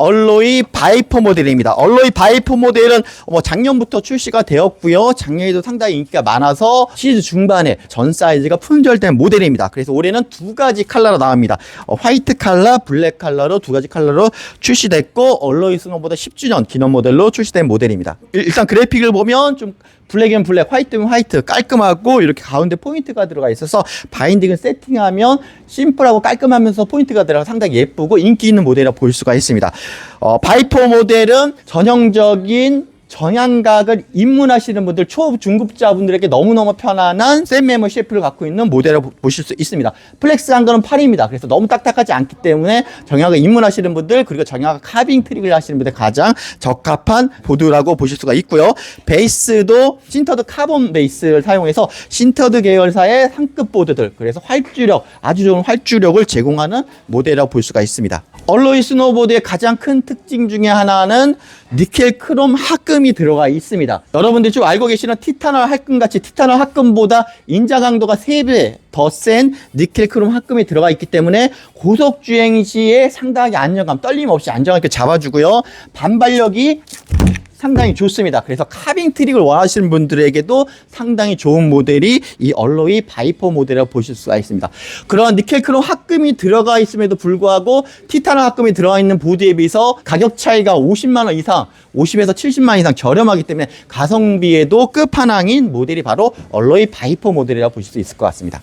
얼로이 바이퍼 모델입니다. 얼로이 바이퍼 모델은 뭐 작년부터 출시가 되었고요. 작년에도 상당히 인기가 많아서 시리즈 중반에 전 사이즈가 품절된 모델입니다. 그래서 올해는 두 가지 컬러로 나옵니다. 어, 화이트 컬러, 블랙 컬러로 두 가지 컬러로 출시됐고 얼로이 스노보다 10주년 기념 모델로 출시된 모델입니다. 일- 일단 그래픽을 보면 좀 블랙은 블랙, 화이트는 화이트 깔끔하고 이렇게 가운데 포인트가 들어가 있어서 바인딩을 세팅하면 심플하고 깔끔하면서 포인트가 들어가 상당히 예쁘고 인기 있는 모델이라 볼 수가 있습니다. 어, 바이퍼 모델은 전형적인 정향각을 입문하시는 분들 초중급자분들에게 너무너무 편안한 쌤메모 셰프를 갖고 있는 모델을 보- 보실 수 있습니다. 플렉스한 거는 8입니다. 그래서 너무 딱딱하지 않기 때문에 정형을 입문하시는 분들 그리고 정형각 카빙 트릭을 하시는 분들 가장 적합한 보드라고 보실 수가 있고요. 베이스도 신터드 카본 베이스를 사용해서 신터드 계열사의 상급 보드들 그래서 활주력 아주 좋은 활주력을 제공하는 모델이라고 볼 수가 있습니다. 얼로이 스노보드의 가장 큰 특징 중에 하나는 니켈 크롬 합금이 들어가 있습니다. 여러분들이 쭉 알고 계시는 티타널 합금 같이 티타널 합금보다 인자 강도가 3배 더 센 니켈 크롬 합금이 들어가 있기 때문에 고속 주행 시에 상당히 안정감, 떨림 없이 안정하게 잡아주고요. 반발력이 상당히 좋습니다. 그래서 카빙 트릭을 원하시는 분들에게도 상당히 좋은 모델이 이 얼로이 바이퍼 모델이라고 보실 수가 있습니다. 그런 니켈 크롬 합금이 들어가 있음에도 불구하고 티타늄 합금이 들어가 있는 보드에 비해서 가격 차이가 50만 원 이상, 50에서 70만 원 이상 저렴하기 때문에 가성비에도 끝판왕인 모델이 바로 얼로이 바이퍼 모델이라고 보실 수 있을 것 같습니다.